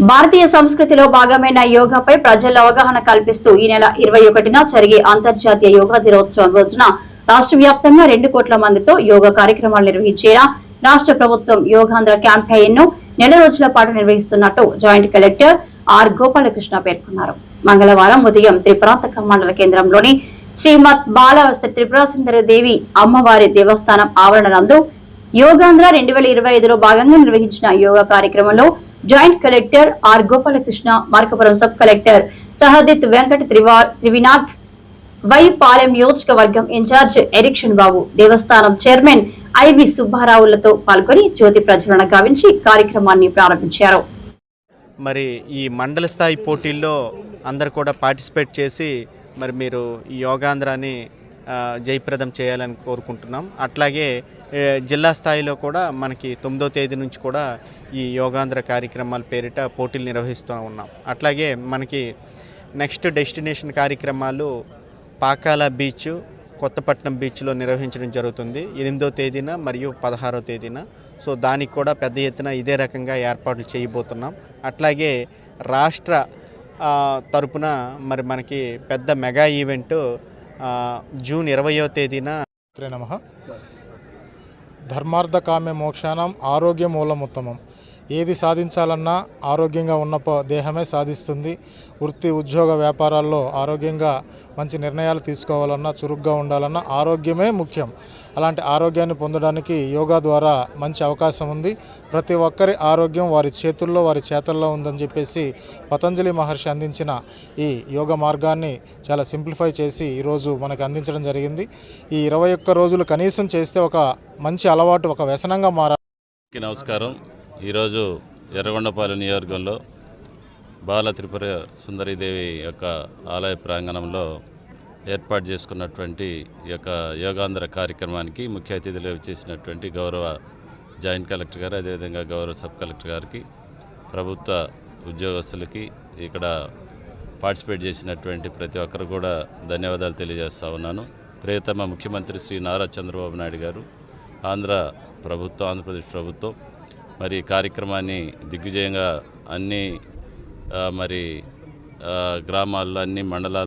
భారతీయ సంస్కృతిలో భాగమైన యోగాపై ప్రజల్లో అవగాహన కల్పిస్తూ ఈ నెల ఇరవై ఒకటిన జరిగే అంతర్జాతీయ యోగా దినోత్సవం రోజున రాష్ట్ర వ్యాప్తంగా రెండు కోట్ల మందితో యోగా కార్యక్రమాలు నిర్వహించేలా రాష్ట్ర ప్రభుత్వం యోగాంధ్ర క్యాంపెయిన్ను నెల రోజుల పాటు నిర్వహిస్తున్నట్టు జాయింట్ కలెక్టర్ ఆర్ గోపాలకృష్ణ పేర్కొన్నారు. మంగళవారం ఉదయం త్రిపురాంతక మండల కేంద్రంలోని శ్రీమద్ బాల త్రిపుర దేవి అమ్మవారి దేవస్థానం ఆవరణ నందు యోగాంధ్ర రెండు వేల ఇరవై ఐదులో భాగంగా నిర్వహించిన యోగా కార్యక్రమంలో joint collector R Gopalakrishna Markapuram sub collector Sahadit Venkata త్రివా- Trivinath Y Palem నియోజకవర్గం ఇన్ఛార్జ్ ఎరిక్షన్ బాబు దేవస్థానం చైర్మన్ ఐవి సుబ్బారావులతో పాల్గొని జ్యోతి ప్రజ్వలన గావించి కార్యక్రమాన్ని ప్రారంభించారు. మరి ఈ మండల స్థాయి పోటీల్లో అందరు కూడా పార్టిసిపేట్ చేసి మరి మీరు ఈ జయప్రదం చేయాలని కోరుకుంటున్నాం. అట్లాగే జిల్లా స్థాయిలో కూడా మనకి తొమ్మిదో తేదీ నుంచి కూడా ఈ యోగాంధ్ర కార్యక్రమాల పేరిట పోటీలు నిర్వహిస్తూ ఉన్నాం. అట్లాగే మనకి నెక్స్ట్ డెస్టినేషన్ కార్యక్రమాలు పాకాల బీచ్ కొత్తపట్నం బీచ్లో నిర్వహించడం జరుగుతుంది. ఎనిమిదో తేదీన మరియు పదహారో తేదీన. సో దానికి కూడా పెద్ద ఎత్తున ఇదే రకంగా ఏర్పాట్లు చేయబోతున్నాం. అట్లాగే రాష్ట్ర తరపున మరి మనకి పెద్ద మెగా ఈవెంట్ జూన్ ఇరవయో తేదీన. నమ. ధర్మార్థకామ్య మోక్షానం ఆరోగ్య మూలముత్తమం. ఏది సాధించాలన్నా ఆరోగ్యంగా ఉన్న ప- దేహమే సాధిస్తుంది. వృత్తి ఉద్యోగ వ్యాపారాల్లో ఆరోగ్యంగా మంచి నిర్ణయాలు తీసుకోవాలన్నా చురుగ్గా ఉండాలన్నా ఆరోగ్యమే ముఖ్యం. అలాంటి ఆరోగ్యాన్ని పొందడానికి యోగా ద్వారా మంచి అవకాశం ఉంది. ప్రతి ఒక్కరి ఆరోగ్యం వారి చేతుల్లో వారి చేతల్లో ఉందని చెప్పేసి పతంజలి మహర్షి అందించిన ఈ యోగ మార్గాన్ని చాలా సింప్లిఫై చేసి ఈరోజు మనకు అందించడం జరిగింది. ఈ ఇరవై ఒక్క రోజులు కనీసం చేస్తే ఒక మంచి అలవాటు ఒక వ్యసనంగా మారా నమస్కారం. ఈరోజు ఎర్రగొండపాలెం నియోజకవర్గంలో బాల త్రిపుర సుందరీదేవి యొక్క ఆలయ ప్రాంగణంలో ఏర్పాటు చేసుకున్నటువంటి ఈ యొక్క యోగాంధ్ర కార్యక్రమానికి ముఖ్య అతిథులు చేసినటువంటి గౌరవ జాయింట్ కలెక్టర్ గారు అదేవిధంగా గౌరవ సబ్ కలెక్టర్ గారికి ప్రభుత్వ ఉద్యోగస్తులకి ఇక్కడ పార్టిసిపేట్ చేసినటువంటి ప్రతి ఒక్కరు కూడా ధన్యవాదాలు తెలియజేస్తా ఉన్నాను. ప్రియతమ ముఖ్యమంత్రి శ్రీ నారా చంద్రబాబు నాయుడు గారు ఆంధ్ర ప్రభుత్వం ఆంధ్రప్రదేశ్ ప్రభుత్వం మరి కార్యక్రమాన్ని దిగ్విజయంగా అన్ని మరి గ్రామాల్లో అన్ని మండలాలు